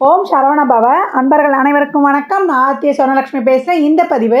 ஓம் சரவணபவ அன்பர்கள் அனைவருக்கும் வணக்கம். நான் ஆத்திய சொர்ணலட்சுமி பேசுகிறேன் இந்த பதிவு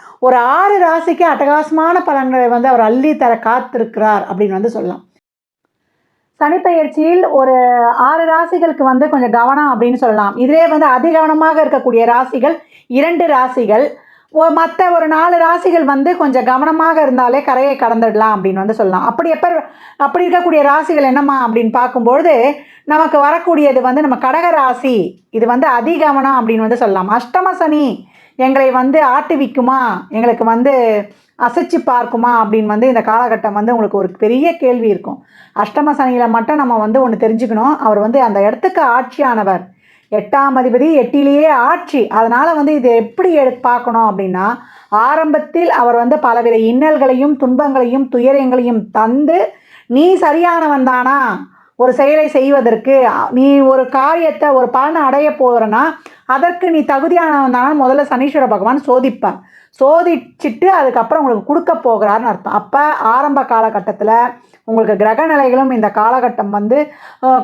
ஒரு ஆறு ராசிக்கு அட்டகாசமான பலன்களை வந்து அவர் அள்ளி தர காத்திருக்கிறார் அப்படின்னு வந்து சொல்லலாம். சனிப்பெயர்ச்சியில் ஒரு ஆறு ராசிகளுக்கு வந்து கொஞ்சம் கவனம் அப்படின்னு சொல்லலாம். இதிலே வந்து அதிகவனமாக இருக்கக்கூடிய ராசிகள் இரண்டு ராசிகள். மற்ற ஒரு நாலு ராசிகள் வந்து கொஞ்சம் கவனமாக இருந்தாலே கரையை கடந்துடலாம் அப்படின்னு வந்து சொல்லலாம். அப்படி எப்போ அப்படி இருக்கக்கூடிய ராசிகள் என்னம்மா அப்படின்னு பார்க்கும்பொழுது நமக்கு வரக்கூடியது வந்து நம்ம கடக ராசி. இது வந்து அதிகவனம் அப்படின்னு வந்து சொல்லலாம். அஷ்டம சனி. எங்களை வந்து ஆட்டுவிக்குமா? எங்களுக்கு வந்து அசைச்சு பார்க்குமா? அப்படின்னு வந்து இந்த காலகட்டம் வந்து உங்களுக்கு ஒரு பெரிய கேள்வி இருக்கும். அஷ்டம சனியில் மட்டும் நம்ம வந்து ஒன்று தெரிஞ்சுக்கணும். அவர் வந்து அந்த இடத்துக்கு ஆட்சியானவர். எட்டாம் அதிபதி எட்டிலேயே ஆட்சி. அதனால் வந்து இதை எப்படி எடு பார்க்கணும் அப்படின்னா ஆரம்பத்தில் அவர் வந்து பலவித இன்னல்களையும் துன்பங்களையும் துயரங்களையும் தந்து நீ சரியானவன் தானா? ஒரு செயலை செய்வதற்கு நீ ஒரு காரியத்தை ஒரு பலனை அடைய போகிறனா அதற்கு நீ தகுதியானவன் தானே முதல்ல சனீஸ்வர பகவான் சோதிப்பார். சோதிச்சுட்டு அதுக்கப்புறம் உங்களுக்கு கொடுக்க போகிறாருன்னு அர்த்தம். அப்போ ஆரம்ப காலகட்டத்தில் உங்களுக்கு கிரக நிலைகளும் இந்த காலகட்டம் வந்து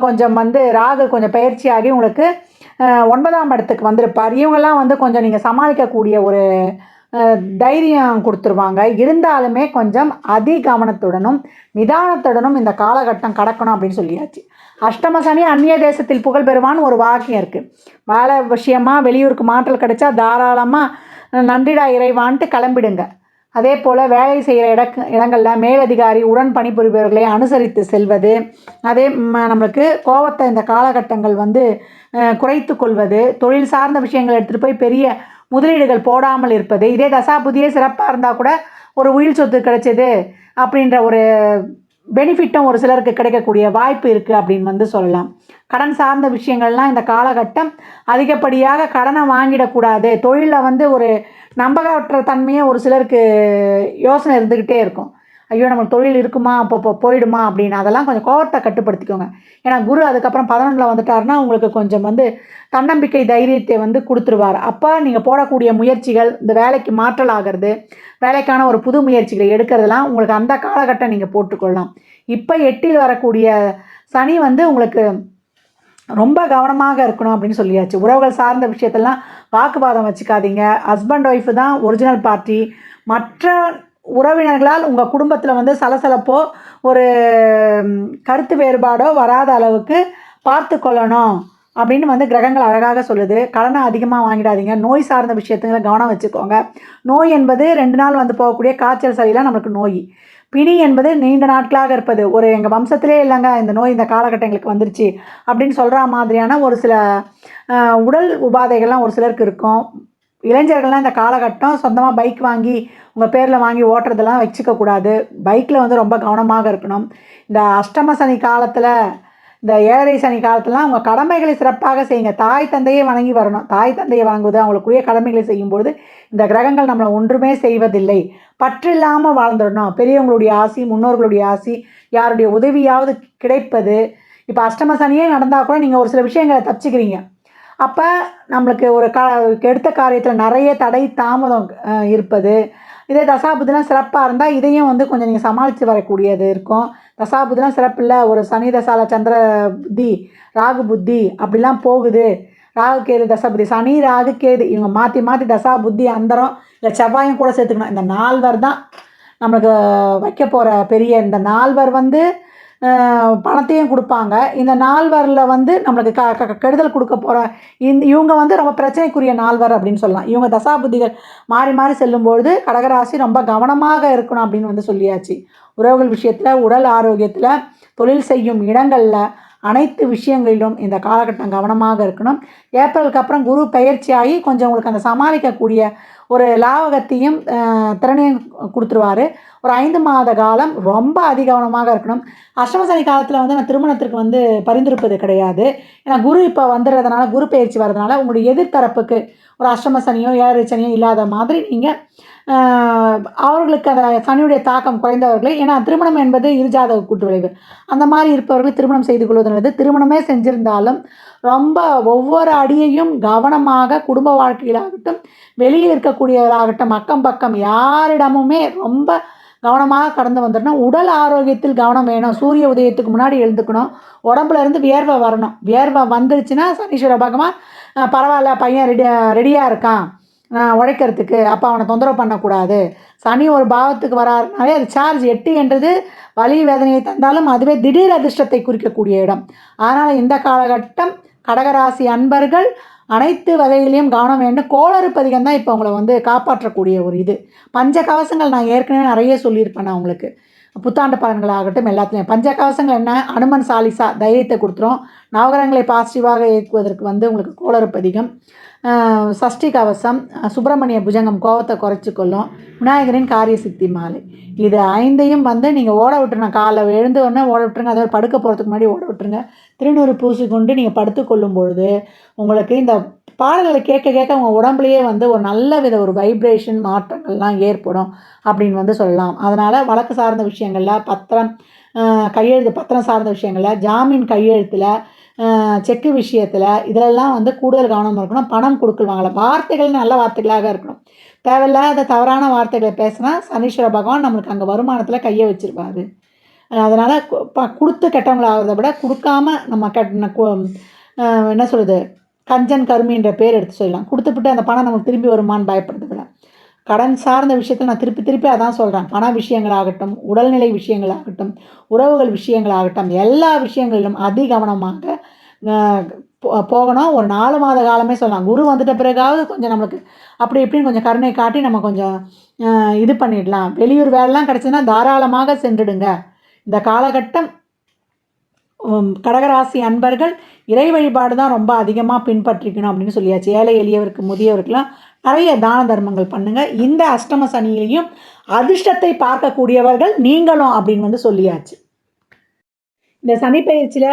கொஞ்சம் வந்து ராகு கொஞ்சம் பயிற்சியாகி உங்களுக்கு ஒன்பதாம் இடத்துக்கு வந்திருப்பார். இவங்கெல்லாம் வந்து கொஞ்சம் நீங்கள் சமாளிக்கக்கூடிய ஒரு தைரியம் கொடுத்துருவாங்க. இருந்தாலுமே கொஞ்சம் அதி கவனத்துடனும் நிதானத்துடனும் இந்த காலகட்டம் கடக்கணும் அப்படின்னு சொல்லியாச்சு. அஷ்டம சனி அந்நிய தேசத்தில் புகழ் பெறுவான்னு ஒரு வாக்கியம் இருக்குது வேலை விஷயமா வெளியூருக்கு மாற்றல் கிடைச்சா தாராளமாக நன்றிடா இறைவான்ட்டு கிளம்பிடுங்க. அதே போல் வேலை செய்கிற இடக்கு இடங்களில் மேலதிகாரி உடன் பணிபுரிபவர்களை அனுசரித்து செல்வது அதே நம்மளுக்கு கோவத்தை இந்த காலகட்டங்கள் வந்து குறைத்து கொள்வது தொழில் சார்ந்த விஷயங்கள் எடுத்துகிட்டு போய் பெரிய முதலீடுகள் போடாமல் இருப்பது. இதே தசாபுதியே சிறப்பாக இருந்தால் கூட ஒரு உயிர் சொத்து கிடைச்சது அப்படின்ற ஒரு பெனிஃபிட்டும் ஒரு சிலருக்கு கிடைக்கக்கூடிய வாய்ப்பு இருக்குது அப்படின்னு வந்து சொல்லலாம். கடன் சார்ந்த விஷயங்கள்லாம் இந்த காலகட்டம் அதிகப்படியாக கடனை வாங்கிடக்கூடாது. தொழிலில் வந்து ஒரு நம்பகற்ற தன்மையே ஒரு சிலருக்கு யோசனை இருந்துக்கிட்டே இருக்கும். ஐயோ நம்மளுக்கு தொழில் இருக்குமா? அப்போ இப்போ போயிடுமா? அப்படின்னு அதெல்லாம் கொஞ்சம் கோவத்தை கட்டுப்படுத்திக்கோங்க. ஏன்னா குரு அதுக்கப்புறம் பதினொன்றில் வந்துட்டாருன்னா உங்களுக்கு கொஞ்சம் வந்து தன்னம்பிக்கை தைரியத்தை வந்து கொடுத்துருவார். அப்போ நீங்கள் போடக்கூடிய முயற்சிகள் இந்த வேலைக்கு மாற்றல் ஆகிறது வேலைக்கான ஒரு புது முயற்சிகளை எடுக்கிறதுலாம் உங்களுக்கு அந்த காலகட்டம் நீங்கள் போட்டுக்கொள்ளலாம். இப்போ எட்டில் வரக்கூடிய சனி வந்து உங்களுக்கு ரொம்ப கவனமாக இருக்கணும் அப்படின்னு சொல்லியாச்சு. உறவுகள் சார்ந்த விஷயத்தெல்லாம் வாக்குவாதம் வச்சுக்காதீங்க. ஹஸ்பண்ட் ஒய்ஃபு தான் ஒரிஜினல் பார்ட்டி மற்ற உறவினர்களால் உங்கள் குடும்பத்தில் வந்து சலசலப்போ ஒரு கருத்து வேறுபாடோ வராத அளவுக்கு பார்த்து கொள்ளணும் அப்படின்னு வந்து கிரகங்கள் அழகாக சொல்லுது. கடனை அதிகமாக வாங்கிடாதீங்க. நோய் சார்ந்த விஷயத்துல கவனம் வச்சுக்கோங்க. நோய் என்பது ரெண்டு நாள் வந்து போகக்கூடிய காய்ச்சல் சளியெல்லாம் நமக்கு நோய். பிணி என்பது நீண்ட நாட்களாக இருப்பது. ஒரு எங்கள் வம்சத்திலே இல்லைங்க இந்த நோய் இந்த காலகட்டங்களுக்கு வந்துருச்சு அப்படின்னு சொல்கிற மாதிரியான ஒரு சில உடல் உபாதைகள்லாம் ஒரு சிலருக்கு இருக்கும். இளைஞர்கள்லாம் இந்த காலகட்டம் சொந்தமாக பைக் வாங்கி உங்கள் பேரில் வாங்கி ஓட்டுறதெல்லாம் வச்சுக்கக்கூடாது பைக்கில் வந்து ரொம்ப கவனமாக இருக்கணும். இந்த அஷ்டம சனி காலத்தில் இந்த ஏழரை சனி காலத்துலலாம் அவங்க கடமைகளை சிறப்பாக செய்யுங்க. தாய் தந்தையை வணங்கி வரணும். தாய் தந்தையை வணங்குவது அவங்களுக்குரிய கடமைகளை செய்யும்பொழுது இந்த கிரகங்கள் நம்மளை ஒன்றுமே செய்வதில்லை. பற்று இல்லாமல் வாழ்ந்துடணும். பெரியவங்களுடைய ஆசி முன்னோர்களுடைய ஆசி யாருடைய உதவியாவது கிடைப்பது. இப்போ அஷ்டம சனியே நடந்தால் கூட நீங்கள் ஒரு சில விஷயங்களை தப்பிச்சுக்கிறீங்க. அப்போ நம்மளுக்கு ஒரு க எடுத்த காரியத்தில் நிறைய தடை தாமதம் இருப்பது. இதே தசாபுதிலாம் சிறப்பாக இருந்தால் இதையும் வந்து கொஞ்சம் நீங்கள் சமாளித்து வரக்கூடியது இருக்கும். தசாபுதிலாம் சிறப்பு இல்லை ஒரு சனி தசால சந்திர புத்தி ராகு புத்தி அப்படிலாம் போகுது. ராகு கேது தசாபுதி. சனி ராகு கேது. இவங்க மாற்றி மாற்றி தசா புத்தி அந்தரம் இல்லை செவ்வாயும் கூட சேர்த்துக்கணும். இந்த நால்வர் தான் நம்மளுக்கு வைக்க போகிற பெரிய இந்த நால்வர் வந்து பணத்தையும் கொடுப்பாங்க. இந்த நால்வரில் வந்து நம்மளுக்கு க க- கெடுதல் கொடுக்க போகிற இந்த இவங்க வந்து ரொம்ப பிரச்சனைக்குரிய நால்வர் அப்படின்னு சொல்லலாம். இவங்க தசாபுத்திகள் மாறி மாறி செல்லும்பொழுது கடகராசி ரொம்ப கவனமாக இருக்கணும் அப்படின்னு வந்து சொல்லியாச்சு. உறவுகள் விஷயத்தில் உடல் ஆரோக்கியத்தில் தொழில் செய்யும் இடங்களில் அனைத்து விஷயங்களிலும் இந்த காலகட்டம் கவனமாக இருக்கணும். ஏப்ரலுக்கு அப்புறம் குரு பயிற்சியாகி கொஞ்சம் உங்களுக்கு அந்த சமாளிக்கக்கூடிய ஒரு லாபகத்தையும் திறனையும் கொடுத்துருவாரு. ஒரு ஐந்து மாத காலம் ரொம்ப அதிகவனமாக இருக்கணும். அஷ்டம சனி காலத்தில் வந்து நான் திருமணத்திற்கு வந்து பரிந்துரைப்பது கிடையாது. ஏன்னா குரு இப்போ வந்துடுறதுனால குரு பயிற்சி வர்றதுனால உங்களுடைய எதிர்த்தரப்புக்கு ஒரு அஷ்டம சனியோ ஏழரை சனியோ இல்லாத மாதிரி நீங்கள் அவர்களுக்கு அந்த சனியுடைய தாக்கம் குறைந்தவர்களே. ஏன்னா திருமணம் என்பது இருஜாதக கூட்டு விளைவு. அந்த மாதிரி இருப்பவர்கள் திருமணம் செய்து கொள்வது நல்லது. திருமணமே செஞ்சிருந்தாலும் ரொம்ப ஒவ்வொரு அடியையும் கவனமாக குடும்ப வாழ்க்கையிலாகட்டும் வெளியில் இருக்கக்கூடியவராகட்டும் அக்கம் பக்கம் யாரிடமுமே ரொம்ப கவனமாக கடந்து வந்துடணும். உடல் ஆரோக்கியத்தில் கவனம் வேணும். சூரிய உதயத்துக்கு முன்னாடி எழுந்துக்கணும். உடம்புல இருந்து வியர்வை வரணும். வியர்வை வந்துருச்சுன்னா சனீஸ்வர பகவான் பரவாயில்ல பையன் ரெடி ரெடியாக இருக்கான். உழைக்கிறதுக்கு அப்போ அவனை தொந்தரவு பண்ணக்கூடாது. சனி ஒரு பாவத்துக்கு வராருனாலே அது சார்ஜ் எட்டு என்றது வலி வேதனையை தந்தாலும் அதுவே திடீர் அதிர்ஷ்டத்தை குறிக்கக்கூடிய இடம். அதனால் இந்த காலகட்டம் கடகராசி அன்பர்கள் அனைத்து வகையிலையும் கவனம் வேண்டும். கோளறு பதிகம் தான் இப்போ உங்களை வந்து காப்பாற்றக்கூடிய ஒரு இது. பஞ்ச கவசங்கள் நான் ஏற்கனவே நிறைய சொல்லியிருப்பேன் நான் உங்களுக்கு. புத்தாண்டு பலன்களாகட்டும் எல்லாத்துலேயும். பஞ்ச கவசங்கள் என்ன? அனுமன் சாலிசா தைரியத்தை கொடுத்துரும். நவகரங்களை பாசிட்டிவாக இயக்குவதற்கு வந்து உங்களுக்கு கோளறு பதிகம் சஷ்டி கவசம் சுப்பிரமணிய புஜங்கம் கோவத்தை குறைச்சி கொள்ளும். விநாயகரின் காரிய சித்தி மாலை. இது ஐந்தையும் வந்து நீங்கள் ஓட விட்டுருங்க. காலை எழுந்த உடனே ஓட விட்டுருங்க. அதாவது படுக்க போகிறதுக்கு முன்னாடி ஓட விட்டுருங்க. திருநூறு பூசி கொண்டு நீங்கள் படுத்துக்கொள்ளும் பொழுது உங்களுக்கு இந்த பாடல்களை கேட்க கேட்க உங்கள் உடம்புலையே வந்து ஒரு நல்ல வித ஒரு வைப்ரேஷன் மாற்றங்கள்லாம் ஏற்படும் அப்படின்னு வந்து சொல்லலாம். அதனால் வழக்கு சார்ந்த விஷயங்களில் பத்திரம் கையெழுத்து பத்திரம் சார்ந்த விஷயங்களில் ஜாமீன் கையெழுத்தில் செக்கு விஷயத்தில் இதிலெல்லாம் வந்து கூடுதல் கவனம் இருக்கணும். பணம் கொடுக்கல் வாங்கலாம் வார்த்தைகள் நல்ல வார்த்தைகளாக இருக்கணும். தேவையில்லாத தவறான வார்த்தைகளை பேசினா சனீஸ்வர பகவான் நம்மளுக்கு அங்கே வருமானத்தில் கையை வச்சுருப்பாரு. அதனால் கொடுத்து கெட்டவங்களாகிறத விட கொடுக்காம நம்ம கெட் என்ன சொல்கிறது கஞ்சன் கருமின்ற பேர் எடுத்து சொல்லலாம். கொடுத்துப்புட்டு அந்த பணம் நமக்கு திரும்பி வருமான்னு பயப்படுறத விட. கடன் சார்ந்த விஷயத்தில் நான் திருப்பி திருப்பி அதான் சொல்கிறேன் பண விஷயங்களாகட்டும் உடல்நிலை விஷயங்களாகட்டும் உறவுகள் விஷயங்களாகட்டும் எல்லா விஷயங்களிலும் அதிகவனமாக போ- போகணும். ஒரு நாலு மாத காலமே சொல்லலாம். குரு வந்துட்ட பிறகாவது கொஞ்சம் நம்மளுக்கு அப்படி இப்படின்னு கொஞ்சம் கருணை காட்டி நம்ம கொஞ்சம் இது பண்ணிடலாம். வெளியூர் வேலைலாம் கிடச்சதுன்னா தாராளமாக சென்றுடுங்க. இந்த காலகட்டம் கடகராசி அன்பர்கள் இறை வழிபாடு தான் ரொம்ப அதிகமாக பின்பற்றிக்கணும் அப்படின்னு சொல்லியாச்சு. ஏழை எளியவருக்கு முதியவருக்கெல்லாம் நிறைய தான தர்மங்கள் பண்ணுங்க. இந்த அஷ்டம சனியிலையும் அதிர்ஷ்டத்தை பார்க்கக்கூடியவர்கள் நீங்களும் அப்படின்னு வந்து சொல்லியாச்சு. இந்த சனி பயிற்சியில்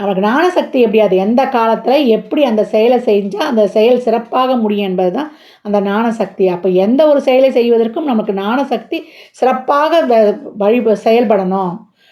நமக்கு ஞானசக்தி எப்படி? அது எந்த காலத்தில் எப்படி அந்த செயலை செஞ்சால் அந்த செயல் சிறப்பாக முடியும் என்பது தான் அந்த ஞானசக்தி. அப்போ எந்த ஒரு செயலை செய்வதற்கும் நமக்கு ஞானசக்தி சிறப்பாக வழி செயல்படணும்.